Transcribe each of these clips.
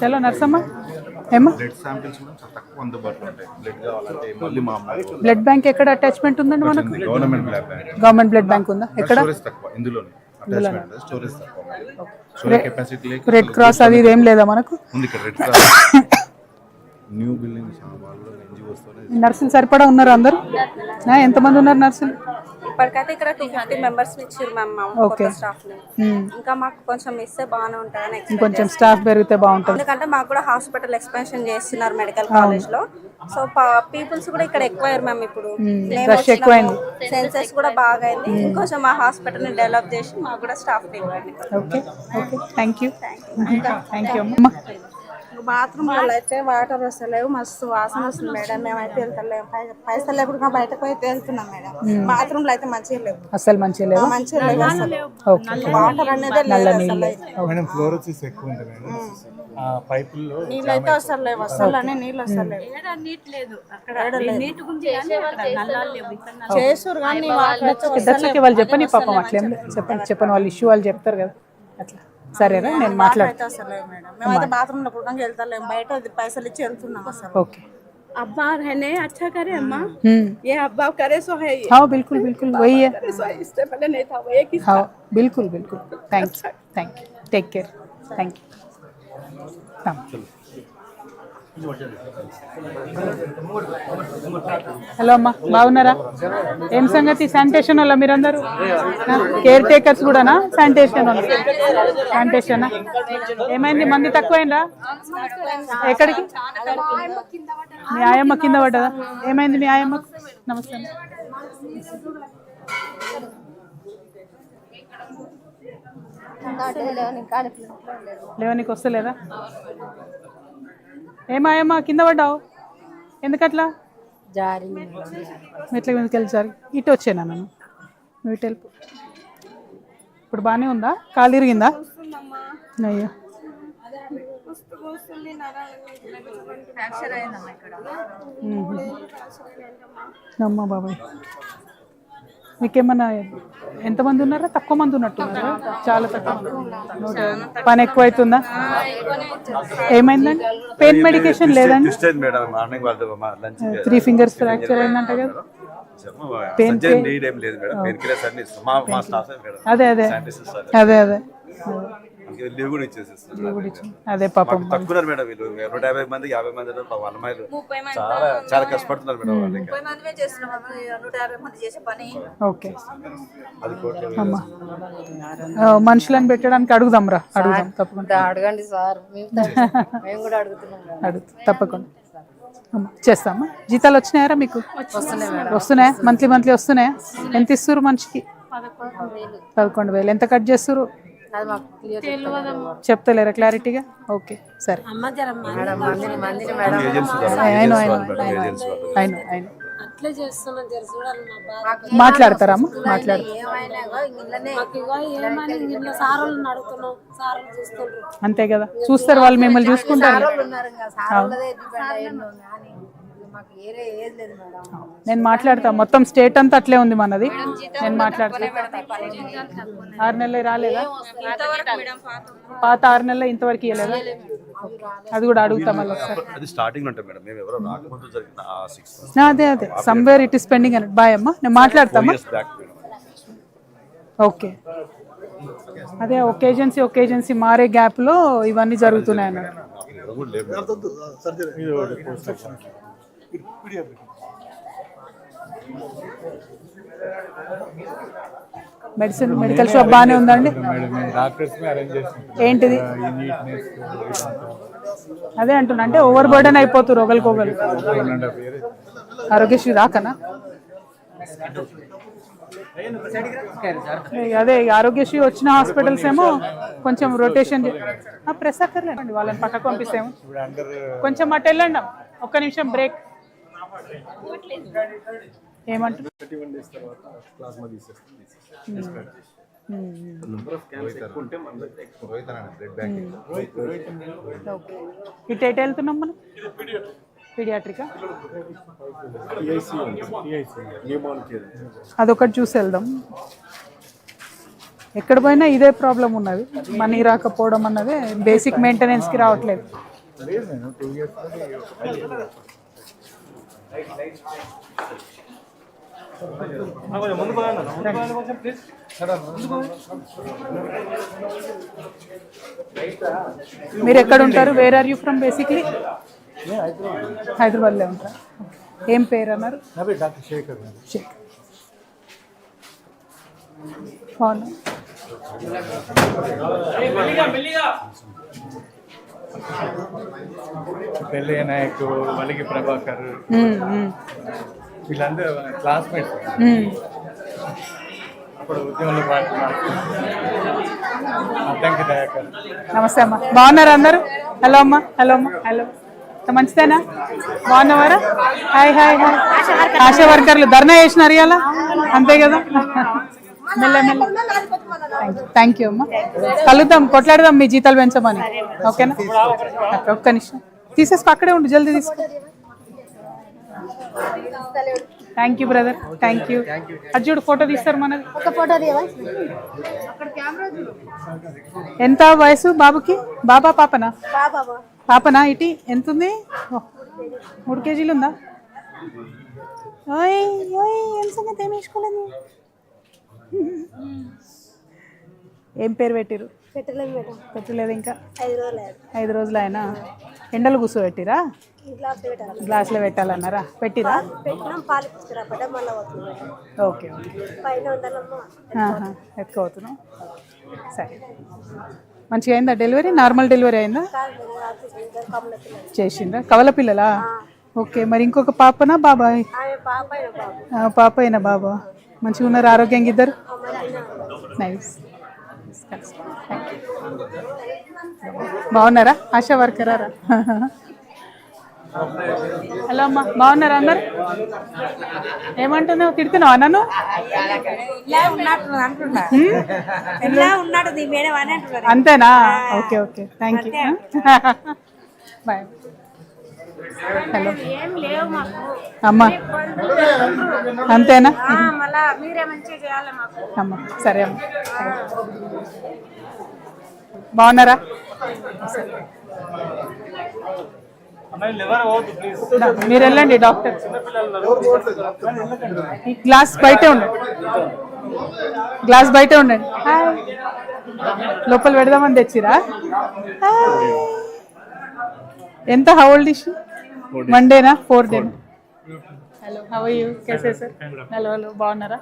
చలో నర్సమ్మ. ఏమ్మా? Blood samples కూడా చాలా తక్కువ అందుబాటులో ఉంటాయి. బ్లడ్ కావాలంటే మళ్ళీ మా బ్లడ్ బ్యాంక్ ఎక్కడ అటాచ్మెంట్ ఉందండి మనకు? Government blood bank government blood bank ఉందా? ఎక్కడ? స్టోరేజ్ తక్కువ ఇందులోనే. అటాచ్మెంట్ స్టోరేజ్ తక్కువ. స్టోరేజ్ కెపాసిటీ లేక రెడ్ క్రాస్ అది ఇది ఏం లేదా మనకు? ఉంది ఇక్కడ రెడ్ క్రాస్ న్యూ బిల్డింగ్ వాళ్ళు ఎన్జిఓస్ నర్సులు సరిపడా ఉన్నారు అందరు? ఎంతమంది ఉన్నారు నర్సులు? ఇప్పటికైతే ఇక్కడ టూ ఫిఫ్టీ మెంబర్స్ ఇచ్చారు మ్యామ్ స్టాఫ్ని. ఇంకా మాకు కొంచెం ఇస్తే బాగానే expect కొంచెం స్టాఫ్ పెరిగితే బాగుంటుంది. ఎందుకంటే మాకు కూడా హాస్పిటల్ ఎక్స్పెన్షన్ చేస్తున్నారు మెడికల్ కాలేజ్లో. సో పీపుల్స్ కూడా ఇక్కడ ఎక్కువ మ్యామ్ ఇప్పుడు. సెన్సెస్ కూడా బాగా అయింది ఇంకొంచెం మా హాస్పిటల్ని డెవలప్ చేసి మాకు కూడా స్టాఫ్ ఇవ్వండి okay okay thank you thank you అమ్మా. బాత్రూమ్లో అయితే వాటర్ వస్తలేవు మస్తు వాసన వస్తుంది మేడం. మేమైతే వెళ్తలేము పైసలు లేకుండా బయటకు అయితే వెళ్తున్నాం మేడం. బాత్రూమ్లో అయితే మంచిగా లేవు. అసలు మంచిగా లేవా? మంచిగా లేవు అసలు. వాటర్ అనేది లేదు అసలు. మేడం ఫ్లోరోసిస్ ఎక్కువ ఉంది మేడం. ఆ పైపుల్లో వస్తలేవు అసలు అనే నీళ్ళు కానీ వాటర్ అయితే దట్స్ ఓకే వాళ్ళు చెప్పని పాపం అట్లేం లేదు. చెప్పండి. చెప్పండి వాళ్ళు ఇష్యూ వాళ్ళు చెప్తారు కదా. అట్లా. సరేనా నేను మాట్లాడతాను అయితే వస్తలేవు మేడం మేమైతే బాత్రూమ్ లో కూడా వెళ్తలేము బయట అది పైసలు ఇచ్చి వెళ్తున్నాం అసలు ओके अब्बा रहने अच्छा करे अम्मा हम्म ये अब्बा करे सो है ये हाँ बिल्कुल बिल्कुल वही है करे सो है, इससे पहले नहीं था वो एक ही हाँ बिल्कुल बिल्कुल thank you thank you take care thank you हाँ హలో అమ్మా బాగున్నారా? ఏం సంగతి? శానిటేషన్ వాళ్ళ మీరందరూ? కేర్ టేకర్స్ కూడానా? శానిటేషన్ వాళ్ళు? శానిటేషన్ ఏమైంది? మంది తక్కువైందా? ఎక్కడికి? మీ ఆయమ్మ కింద పడ్డదా? ఏమైంది మీ ఆయమ్మ? నమస్తే లేవనికి వస్తలేదా? ఏమాయమ్మా కింద పడ్డావు? ఎందుకట్లా? జారి మెట్ల మీదకి వెళ్ళి సార్ ఇటు వచ్చాను నన్ను? నువ్వు ఇటు వెళ్ళిపో. ఇప్పుడు బాగానే ఉందా? కాలు ఇరిగిందా అయ్యో. అమ్మ బాబాయ్. మీకేమన్నా ఎంతమంది ఉన్నారా? తక్కువ మంది ఉన్నట్టున్నారా? చాలా తక్కువ. పని ఎక్కువ అవుతుందా ఏమైందండి? పెయిన్ మెడికేషన్ లేదండి? త్రీ ఫింగర్స్ ఫ్రాక్చర్ అయిందంట కదా? పెయిన్ అదే అదే. అదే అదే. లీవ్ కూడా ఇచ్చేసేస్తారు అదే పాపం తక్కువ మేడం వీళ్ళు. నూట యాభై మంది యాభై మంది అమ్మాయిలు చాలా చాలా కష్టపడుతున్నారు మేడం వాళ్ళకి మనుషులను పెట్టడానికి అడుగుదాం రా. అడుగుదాం తప్పకుండా. అడగండి సార్. మేము కూడా అడుగుతున్నాం. అడుగు తప్పకుండా. అమ్మా చేస్తామా? జీతాలు వచ్చినాయారా మీకు? వస్తున్నాయా మంత్లీ మంత్లీ వస్తున్నాయా? ఎంత ఇస్తారు మనిషికి? పదకొండు వేలు. ఎంత కట్ చేస్తారు అది మాకు క్లియర్ చెప్తలేరా క్లారిటీగా? ఓకే సరే. మేడం మందిని మందిని మేడం అట్లే చేస్తున్నాం తెలుసు చూడాలి మా బాధ. మాట్లాడతారమ్మా మాట్లాడు. ఏమైనా ఇగో ఇళ్ళనే ఇగో ఏమని ఇంట్లో సారోళ్ళని అడుగుతున్నాం సారోళ్ళు చూస్తుండ్రు. అంతే కదా. చూస్తారు వాళ్ళు మిమ్మల్ని చూసుకుంటారు. సారోళ్ళదే డిపెండ్ కానీ నేను మాట్లాడతా. మొత్తం స్టేట్ అంతా అట్లే ఉంది మనది. నేను మాట్లాడతా. ఆరు నెలలు రాలేదా? పాత ఆరు నెలలు ఇంతవరకు ఇవ్వలేదా అది కూడా అడుగుతా మళ్ళీ ఒకసారి. అది స్టార్టింగ్ ఉంటాం మేడం. మేము ఎవరో రాకముందు జరిగిన ఆ సిక్స్ నా అదే అదే. సమ్వేర్ ఇట్ ఇస్ పెండింగ్ అని బాయ్ అమ్మా. నేను మాట్లాడతామా? ఓకే. అదే ఒకేజెన్సీ ఒకేజెన్సీ మారే గ్యాప్లో ఇవన్నీ జరుగుతున్నాయి అన్నమాట మెడిసిన్ మెడికల్ షాప్ బాగానే ఉందండి? ఏంటిది? అదే అంటున్నా అంటే ఓవర్ బర్డన్ అయిపోతారు అండ్ హాఫ్ ఇయర్ ఆరోగ్యశ్రీ రాకనా? అదే ఆరోగ్యశ్రీ వచ్చిన హాస్పిటల్స్ ఏమో కొంచెం రొటేషన్ ప్రెస్ అక్కర్లేండి వాళ్ళని పక్కకు పంపిస్తేమో. కొంచెం అటు వెళ్ళండి ఒక్క నిమిషం బ్రేక్. ఏమంటారు ఇటు ఎటు వెళ్తున్నాం మనం? పీడియాట్రికా అదొకటి చూసి వెళ్దాం. ఎక్కడ పోయినా ఇదే ప్రాబ్లం ఉన్నది. మనీ రాకపోవడం అన్నది బేసిక్ మెయింటెనెన్స్కి రావట్లేదు. మీరు ఎక్కడ ఉంటారు? Where are you from basically హైదరాబాద్లో ఉంటారా? ఏం పేరు అన్నారు? నా పేరు డాక్టర్ శేఖర్ మేడం. షేక్ అవును? పెళ్ళయ్య నాయక్ మలిగి ప్రభాకర్. వీళ్ళందరూ క్లాస్మేట్స్. అప్పుడు ఉద్యమంలో అద్దంకి దయాకర్. నమస్తే అమ్మా. బాగున్నారా అందరూ? హలో అమ్మా హలో అమ్మా హలో. మంచిదేనా? బాగున్నావారా? Hi hi hi. ఆశా వర్కర్లు ధర్నా చేసినారు ఇవాళ? అంతే కదా? మెల్ల మెల్ల. థ్యాంక్ యూ అమ్మా. కలుద్దాం కొట్లాడదాం మీ జీతాలు పెంచమని. ఓకేనా? ఓకే, ఒక్క నిమిషం. తీసేసుకో అక్కడే ఉండు జల్దీ తీసుకో. Thank you brother thank you అర్జుడు photo తీస్తారు మనది. ఒక ఫోటో ఎంత వయసు బాబుకి? బాబా పాపనా? బాబా పాపనా ఇటీ? ఎంత ఉంది ఓ, మూడు కేజీలు ఉందా? ఓయ్ ఓయ్ ఏం సంగతి? ఏం వేసుకోలేదు? ఏం పేరు పెట్టిరు మేడం. పెట్టలేదు ఇంకా? ఐదు రోజులు. అయినా ఎండలు కూర్చోబెట్టిరా? గ్లాసులో పెట్టాలన్నారా? పెట్టిరా? ఓకే ఎక్కువ అవుతున్నావు సరే. మంచిగా అయిందా డెలివరీ? నార్మల్ డెలివరీ అయిందా? చేసిండ్రా కవల పిల్లలా ఓకే మరి ఇంకొక పాపనా బాబాయ్? పాప అయినా బాబా? మంచిగా ఉన్నారు ఆరోగ్యంగా ఇద్దరు? నైస్ బాగున్నారా? ఆశా వర్కరా? హలో అమ్మా బాగున్నారా అందరు? ఏమంటున్నావు? తిడుతున్నావా నన్ను? అంతేనా? Okay okay. Thank you bye hello. ఏం లేవు మాకు అమ్మా అంతేనా అమ్మ సరే అమ్మ. బాగున్నారా? మీరు వెళ్ళండి డాక్టర్. గ్లాస్ బయటే ఉండండి. గ్లాస్ బయటే ఉండండి. లోపల పెడదామని తెచ్చిరా. ఎంత hold issue one డేనా four డేనా hello how are you कैसे सर हेलो हेलो బాగున్నారా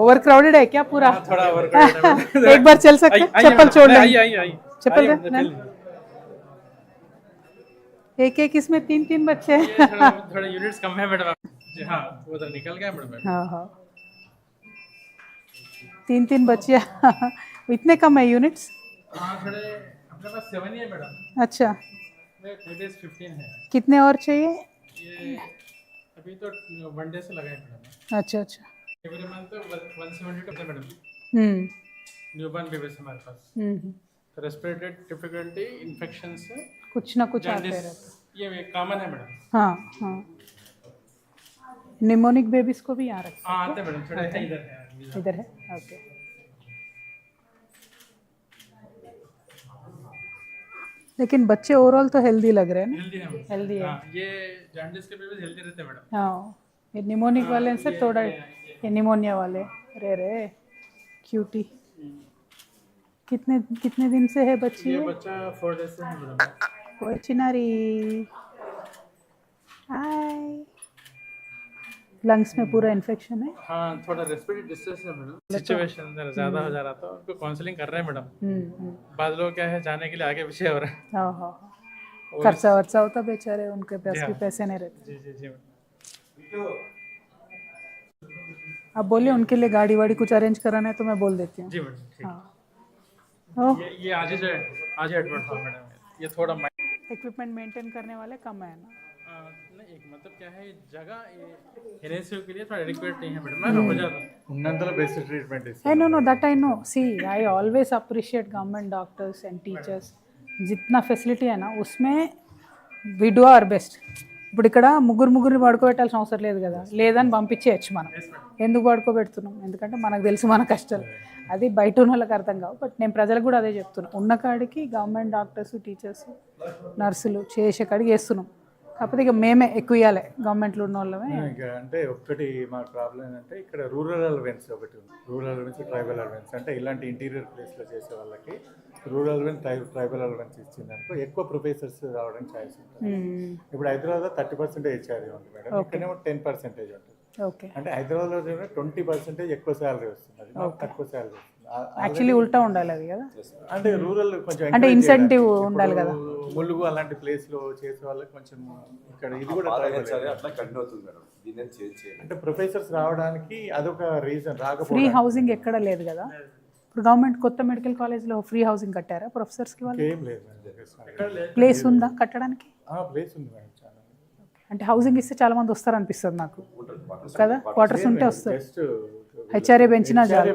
ओवर क्राउडेड है क्या पूरा थोड़ा ओवर एक बार चल सकते हैं चप्पल छोड़ लेंगे चप्पल दे नहीं। एक एक इसमें तीन तीन बच्चे हैं थोड़ा यूनिट्स कम है मैडम जी हाँ वो उधर निकल गया मैडम हाँ हाँ तीन तीन बच्चे इतने कम है यूनिट्स हाँ थोड़े अपने पास सेवन ही है मैडम अच्छा टू डेज फिफ्टीन है कितने और चाहिए? ये अभी तो वन डे से लगा है मैडम। अच्छा अच्छा। Every month seventy two madam. Hmm. Newborn babies हमारे पास। हम्म रेस्पिरेटरी डिफिकल्टी इन्फेक्शन कुछ ना कुछ आते रहते ये कॉमन है मैडम। हाँ हाँ। निमोनिक बेबीज को भी यहाँ रखते हाँ आते हैं मैडम थोड़े इधर है इधर है? ओके लेकिन बच्चे ओवरऑल तो हेल्दी लग रहे हैं हेल्दी है हेल्दी है। हाँ ये जॉन्डिस के बेबीज हेल्दी रहते हैं मैडम हाँ ये निमोनिक वाले से थोड़ा ये निमोनिया वाले। रे रे क्यूटी कितने कितने दिन से है बच्ची ये ये? बच्चा फोर डेज़ से है मैडम कोई चिनारी। हाय लंग्स में पूरा इन्फेक्शन है। हाँ थोड़ा रेस्पिरेटरी डिस्ट्रेस है मैडम। सिचुएशन जरा ज़्यादा हो जा रहा था। उनको काउंसलिंग कर रहे हैं मैडम। हम्म हम्म। बाद लोग क्या है जाने के लिए आगे पीछे हो रहे हैं। हाँ हाँ हाँ। खर्चा वर्चा होता बेचारे उनके पास भी पैसे नहीं रहते। जी जी जी आप बोलिए उनके लिए गाड़ी वाड़ी कुछ अरेंज कराना है तो मैं बोल देती हूँ। जी मैडम ठीक। हाँ। ये ये आज ही आज ही एडमिट हुआ मैडम। ये थोड़ा इक्विपमेंट मेंटेन करने वाले कम है ना। एक मतलब क्या है ये जगह ये NSU के लिए थोड़ा एडिक्वेट नहीं है मैडम मैं हो जाता ఉన్నంతలో బెస్ట్ ట్రీట్మెంట్ ఇస్తాం Hey, no, no, that I know. See, I always appreciate government doctors and teachers. जितना फैसिलिटी है ना उसमें वी डू आवर बेस्ट ఇప్పుడు ఇక్కడ ముగ్గురు ముగ్గురిని పడుకోబెట్టాల్సిన అవసరం లేదు కదా లేదని పంపించేయచ్చు మనం ఎందుకు పడుకోబెడుతున్నాం ఎందుకంటే మనకు తెలుసు మన కష్టాలు అది బయట ఉన్న వాళ్ళకి అర్థం కావు బట్ నేను ప్రజలకు కూడా అదే చెప్తున్నా ఉన్న కాడికి గవర్నమెంట్ డాక్టర్స్ టీచర్స్ నర్సులు చేసే కాడికి వేస్తున్నాం కాకపోతే ఇక మేమే ఎక్కువ ఇవ్వాలి గవర్నమెంట్లో ఉన్న వాళ్ళమే ఇంకా అంటే ఒక్కటి మా ప్రాబ్లం ఏంటంటే ఇక్కడ రూరల్ అలవెన్స్ ఒకటి ఉంది. రూరల్ అలవెన్స్ ట్రైబల్ అలవెన్స్ అంటే ఇలాంటి ఇంటీరియర్ ప్లేస్లో చేసే వాళ్ళకి rural allowance try tribal allowance ఇచ్చిందనుకో ఎక్కువ ప్రొఫెసర్స్ రావడానికి ఛాయిస్ ఉంటుంది. ఇప్పుడు హైదరాబాద్ థర్టీ పర్సెంటేజ్ హెచ్ఆర్ఏ ఉంది మేడం. ఇక్కడేమో టెన్ పర్సెంటేజ్ ఉంటుంది. ఓకే. అంటే హైదరాబాద్లో ట్వంటీ పర్సెంటేజ్ ఎక్కువ శాలరీ వస్తుంది. తక్కువ శాలరీ వస్తుంది. యాక్చువల్లీ ఉల్టా ఉండాలి అది కదా. అంటే రూరల్ కొంచెం అంటే ఇన్సెంటివ్. ఉండాలి కదా. ములుగు అలాంటి ప్లేస్లో చేసే వాళ్ళకి కొంచెం ఇక్కడ ఇది కూడా. అట్లా కంటిన్యూ అవుతుంది మేడం. దీన్ని చేంజ్ చేయాలి అంటే ప్రొఫెసర్స్ రావడానికి అదొక రీజన్ ఫ్రీ రాకపోవడానికి హౌసింగ్ ఎక్కడ లేదు కదా. ఇప్పుడు గవర్నమెంట్ కొత్త మెడికల్ కాలేజ్లో ఫ్రీ హౌసింగ్ కట్టారా ప్రొఫెసర్స్కి వాళ్ళు? ఏం లేదు ప్లేస్ ఉందా కట్టడానికి? ప్లేస్ ఉంది మేడం చాలా. అంటే హౌసింగ్ ఇస్తే చాలా మంది వస్తారు అనిపిస్తుంది నాకు కదా? క్వార్టర్స్ ఉంటే వస్తారు హెచ్ఆర్ఏ పెంచినా చాలు.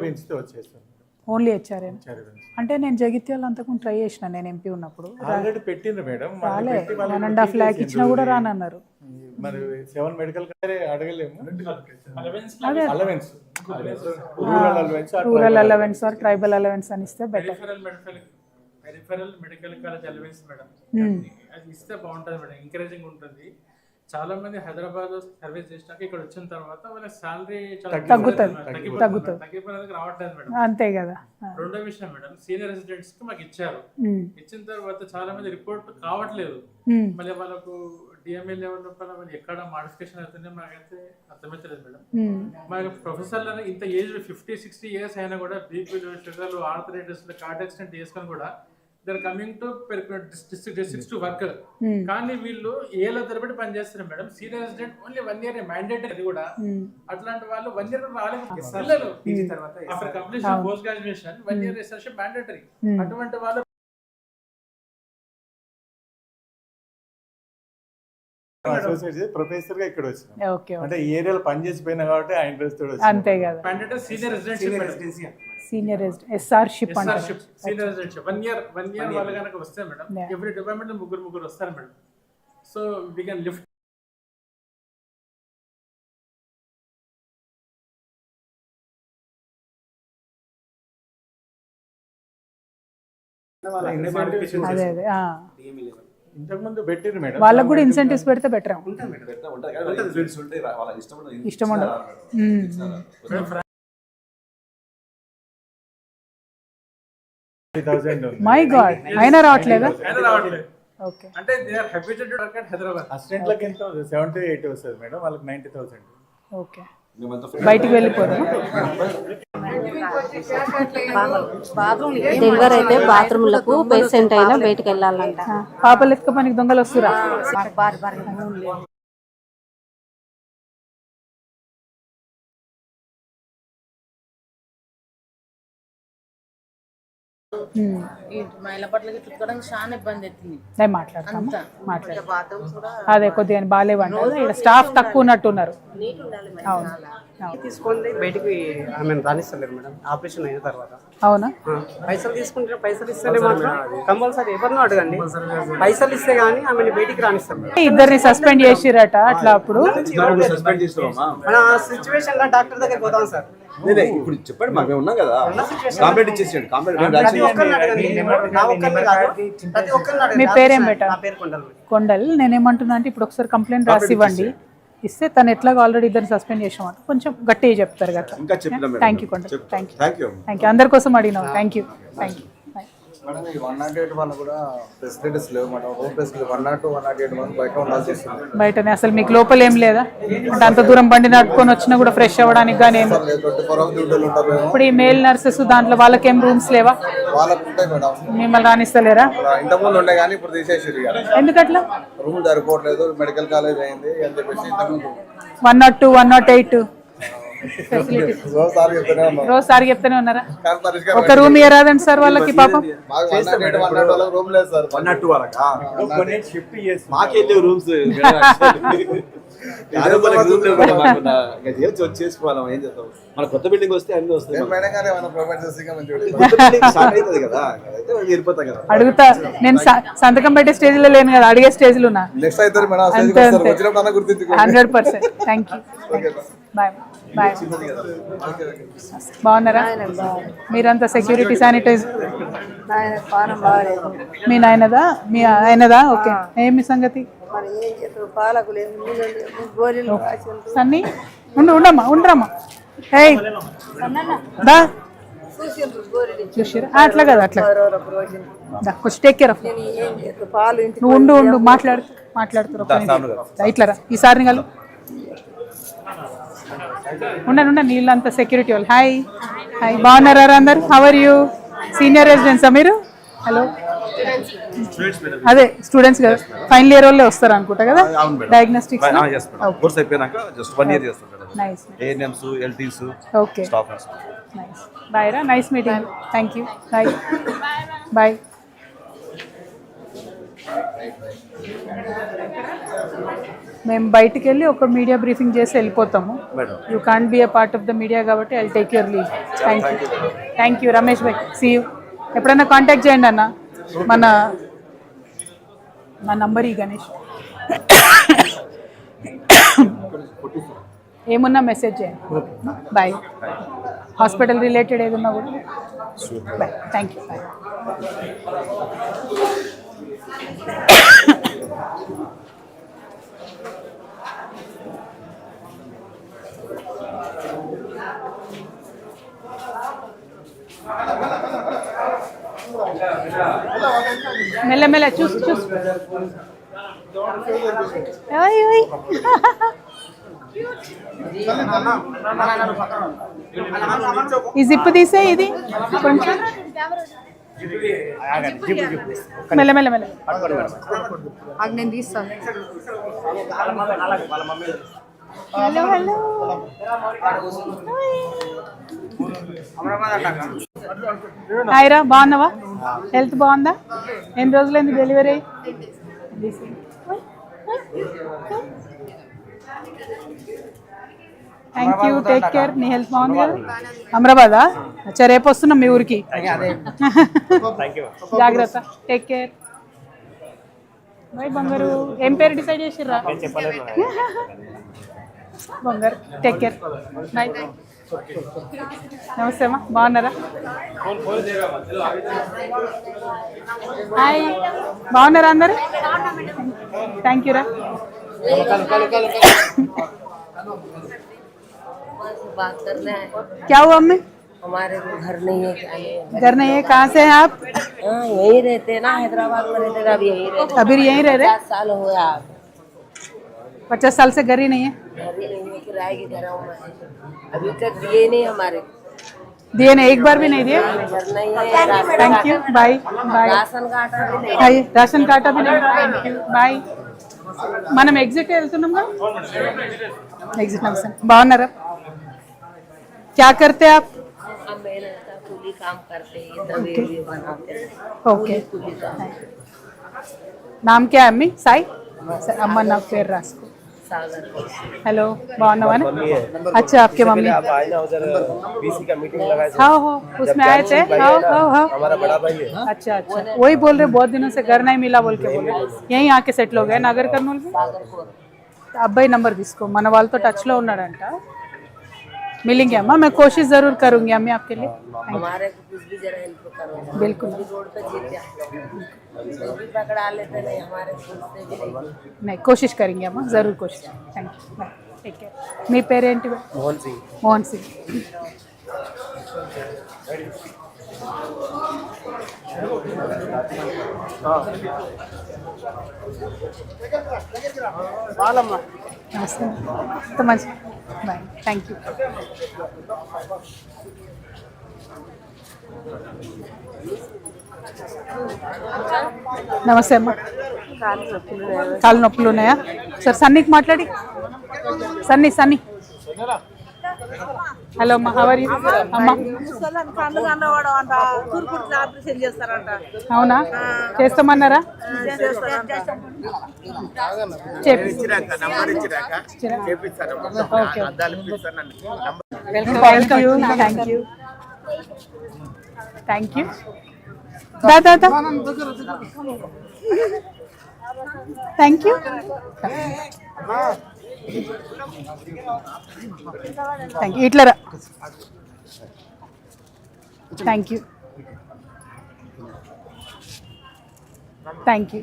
ఓన్లీ హెచ్ఆర్ఏ హెచ్ఆర్ఏ పెంచి అంటే నేను జగిత్యాల అంతకు ట్రై చేసిన నేను ఎంపీ ఉన్నప్పుడు. ఆల్రెడీ పెట్టిండ్రు మేడం. మళ్ళీ రాలే. వన్ అండ్ హాఫ్ ల్యాక్ ఇచ్చినా కూడా రానన్నారు. మరి సెవెన్ మెడికల్ కంటే అడగలేము. Allowance allowance rural allowance or tribal allowance అని ఇస్తే better medical college allowance madam. Hmm. అది ఇస్తే బాగుంటుంది మేడం. ఎంకరేజింగ్ ఉంటుంది. చాలా మంది హైదరాబాద్లో సర్వీస్ చేసినాక ఇక్కడ వచ్చిన తర్వాత వాళ్ళ సాలరీ తగ్గుతుంది. తగ్గుతుంది. తగ్గిపోయినందుకు రావట్లేదు మేడం. అంతే కదా. రెండో విషయం మేడం సీనియర్ రెసిడెంట్స్కి మాకు ఇచ్చారు. ఇచ్చిన తర్వాత చాలా మంది రిపోర్ట్ కావట్లేదు. మళ్ళీ వాళ్ళకు డిఎంఏ లెవెల్ లోపల మళ్ళీ ఎక్కడ మాడిఫికేషన్ అవుతుందో మాకైతే అర్థమవుతలేదు మేడం. మాకు ప్రొఫెసర్లను ఇంత ఏజ్ ఫిఫ్టీ సిక్స్టీ ఇయర్స్ అయినా కూడా బీపీలు షుగర్లు ఆర్థరైటిస్ కార్డ్ యాక్సిడెంట్ చేసుకొని కూడా there coming to district districts to work Hmm. కానీ వీళ్ళు ఏళ్ళ తరబడి పనిచేస్తున్నారు madam. Senior resident only one year mandatory అది కూడా. ఉమ్. అట్లాంటి వాళ్ళు వన్ ఇయర్ రాలేదు. పిల్లలు. After completion post graduation one year research mandatory Hmm. అటువంటి వాళ్ళు ప్రొఫెసర్గా ఇక్కడ వచ్చినాం. అంటే ఏరియాలో పని చేసిపోయినా కాబట్టి ఆ ఇంట్రెస్ట్ తోటి వచ్చినాం. అంతే కదా. Senior resident senior SR ship అంటారు. SR ship senior residentship one year one year వాళ్ళు కనుక వస్తే మేడం. ఎవ్రీ డిపార్ట్మెంట్లో ముగ్గురు ముగ్గురు వస్తారు madam. So we can lift అదే అదే ఆ. ఇంతకుముందు పెట్టిండ్రు మేడం. వాళ్ళకు కూడా ఇన్సెంటివ్స్ పెడితే బెటర్ ఇష్టం ఉండదు. మై గాడ్ అయినా రావట్లేదా? అయినా రావట్లేదు. ఓకే అంటే they are habited work at Hyderabad అసిస్టెంట్లకు ఎంత సెవెంటీ ఎయిటీ వస్తుంది మేడం వాళ్ళకి ఓకే బయటికి వెళ్ళిపోదాం డెలివరీ అయితే బాత్రూమ్లకు పేషెంట్ అయినా బయటికి వెళ్ళాలంట. పాపలు ఎత్తుక పనికి దొంగలు వస్తురా? మహిళ పట్లకి చుట్టుకోవడానికి చాలా ఇబ్బంది అవుతుంది. నేను మాట్లాడతాము? మాట్లాడతాం అదే కొద్దిగా బాగాలేవంట ఇక్కడ స్టాఫ్ తక్కువ ఉన్నట్టున్నారు. అవును. అవును. తీసుకొని బయటికి రాణిస్తలేరు మేడం. ఆపరేషన్ అయిన తర్వాత. అవునా? పైసలు తీసుకుంటే పైసలు ఇస్తేనే మాత్రం కంపల్సరీ ఎవరినో అడగండి. పైసలు ఇస్తే గానీ ఆమెను బయటికి రాణిస్తారు మేడం. ఇద్దరిని సస్పెండ్ చేసిరట అట్లా అప్పుడు? మన సిచ్యువేషన్లో డాక్టర్ దగ్గర పోతాం సార్. ఇప్పుడు చెప్పండి మేము ఉన్నాం కదా. కాంప్లైంట్ ఇచ్చేసేయండి కాంప్లైంట్ మీ పేరేం నా పెట్టాలి? పేరు కొండలు కొండల్. నేనేమంటున్నా అంటే ఇప్పుడు ఒకసారి కంప్లైంట్ రాసి ఇవ్వండి. ఇస్తే తను ఎట్లాగో ఆల్రెడీ ఇద్దరిని సస్పెండ్ చేసామంట కొంచెం గట్టిగా చెప్తారు కదా. Thank you you thank you thank you అందరి కోసం అడిగినాం. Thank you thank you madam ఈ వన్ నాట్ ఎయిట్ వల్ల కూడా ఫెసిలిటీస్ లేవు madam. Home facility one not one not eight మంది బయట ఉండాల్సి వస్తుంది. బయటనే అసలు మీకు లోపల ఏం లేదా? అంటే అంత దూరం బండి నడుపుకొని వచ్చినా కూడా ఫ్రెష్ అవ్వడానికి కానీ ఏం ట్వంటీ ఫోర్ అవర్స్ డ్యూటీలు ఉంటాం మేము. ఇప్పుడు ఈ మేల్ నర్సెస్ దాంట్లో వాళ్ళకేం రూమ్స్ లేవా? వాళ్ళకు ఉంటాయి మేడం. మిమ్మల్ని రాణిస్తలేరా ఇంతకుముందు ఉండే కానీ ఇప్పుడు తీసేసారు ఇక. ఎందుకట్లా? రూమ్ సరిపోవట్లేదు మెడికల్ కాలేజ్ అయింది అని చెప్పేసి ఇంతకుముందు one not two one not eight. ఒకసారి చెప్తూనే ఉన్నారా? ఒక రూమ్ ఇయ్యరాదండి సార్ వాళ్ళకి పాపం. రూమ్స్. చేసుకోవాలి ఏం మన కొత్త బిల్డింగ్ వస్తే అన్ని వస్తాయి కదా వెళ్ళిపోతాం కదా. అడుగుతా నేను సంతకం పెట్టే స్టేజ్లో లేను కదా అడిగే స్టేజ్లో hundred percent. Thank you bye bye బాగున్నారా? మీరంతా సెక్యూరిటీ శానిటైజ్ మీ నాయనదా? మీ ఆయనదా? ఓకే. ఏమి సంగతి. సన్నీ ఉండు ఉండమ్మా ఉండరమ్మా ఏయ్. దా. చూసిరా అట్లా కదా అట్లా. కొంచెం టేక్ కేర్ ఆఫ్ నువ్వు ఉండు ఉండు మాట్లాడు. దా, ఇట్లా రా. ఈసారి కలు ఉండండి ఉండండి వీళ్ళంతా సెక్యూరిటీ వాళ్ళు. హాయ్ హాయ్ బాగున్నారా అందరు? హవర్ యూ సీనియర్ రెసిడెన్సా మీరు? హలో అదే స్టూడెంట్స్ కదా. ఫైనల్ ఇయర్ వాళ్ళే వస్తారు అనుకుంటా కదా? డయాగ్నోస్టిక్స్ కోర్స్ అయిపోయినాక జస్ట్ వన్ ఇయర్ చేస్తాం madam. Nice ANMs LTs okay bye రా. Nice meeting thank you bye bye మేము బయటికి వెళ్ళి ఒక మీడియా బ్రీఫింగ్ చేసి వెళ్ళిపోతాము. You can't be a part of the media కాబట్టి I take your leave thank you thank you Ramesh bhai see you ఎప్పుడైనా contact చేయండి అన్న. మన నా నంబర్ ఈ గణేష్. ఏమున్నా మెసేజ్ చేయండి. బాయ్ హాస్పిటల్ రిలేటెడ్ ఏదన్నా కూడా. బాయ్ థ్యాంక్ యూ బాయ్ మెల్ల మెల్ల చూసి చూసి. ఈ జిప్ తీసే ఇది. కొంచెం. మెల్ల మెల్ల మెల్ల. నేను తీస్తాను హలో హలో. హాయ్ రా బాగున్నావా? హెల్త్ బాగుందా? ఎన్ని రోజులైంది delivery? Thank you take care నీ హెల్త్ బాగుంది కదా? అమరాబాదా. అచ్చా రేపు వస్తున్నాం మీ ఊరికి. జాగ్రత్త. టేక్ కేర్ బాయ్ బంగారు. ఏం పేరు డిసైడ్ చేసిర్రా? బంగారు. టేక్ కేర్ బాయ్ నమస్తే అమ్మా. బాగున్నారా? హాయ్ బాగున్నారా అందరు? థ్యాంక్ యూ రా बात करना है क्या हुआ अम्मी हमारे को घर नहीं है क्या नहीं है घर नहीं है कहाँ से हैं आप हाँ यहीं रहते हैं ना हैदराबाद में रहते थे अभी यहीं रहते अभी यहीं रह रहे पचास साल हो गया आप पचास साल से घर ही नहीं है घर ही नहीं है किराए के घर में अभी तक दिए नहीं हमारे दिए नहीं एक बार भी नहीं दिए घर नहीं है ration thank you bye bye ration का आटा भी नहीं హాయ్ రేషన్ కార్డ్ అవి థ్యాంక్ యూ బాయ్ మనం ఎగ్జిట్ వెళ్తున్నాం కదా ఎగ్జిట్ నమస్తే బాగున్నారా क्या करते आप हम मेहनत का కూలీ काम करते हैं दवे भी बनाते हैं ఓకే కూలీ काम నామ్ క్యా అమ్మి సాయి అమ్మ నా పేరు రాసుకో सागर हेलो बावनवा ने अच्छा आपके मम्मी बीसी का मीटिंग लगाए हाँ हो उसमें आए थे हाँ हाँ हाँ हमारा बड़ा भाई है अच्छा अच्छा वही बोल रहे बहुत दिनों से घर नहीं मिला बोल के बोल रहे यहीं आके सेटल हो गए नागर कर्नूल में అబ్బాయి నంబర్ తీసుకో మన వాళ్ళతో టచ్లో ఉన్నాడంట मिलेंगे अम्मा मैं कोशिश जरूर करूंगी अम्मी आपके लिए हमारे को कुछ भी जरा हेल्प करो बिल्कुल रोड पे जीत तो भी पकड़ा लेते नहीं हमारे पूछते भी नहीं नहीं कोशिश करेंगे अम्मा जरूर कोशिश thank you bye take care మీ పేరేంటి मोहन सिंह మోహన్ సింగ్ నమస్తే. So much bye. Thank you. నమస్తే అమ్మా. కాలు నొప్పులు ఉన్నాయా? సార్ సన్నీకి మాట్లాడి. Sunny Sunny. హలో అమ్మా హవర్ అవునా? చేస్తామన్నారా? Thank you thank you thank you thank you thank you ఇట్లా రా థ్యాంక్ యూ థ్యాంక్ యూ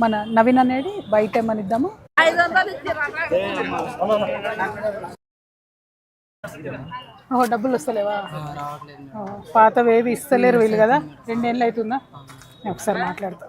మన నవీన్ అనేది బయట ఏమని ఇద్దాము ఓహో డబ్బులు వస్తలేవా? పాతవేవి ఇస్తలేరు వీళ్ళు కదా? రెండేళ్ళు అవుతుందా? నేను ఒకసారి మాట్లాడతా.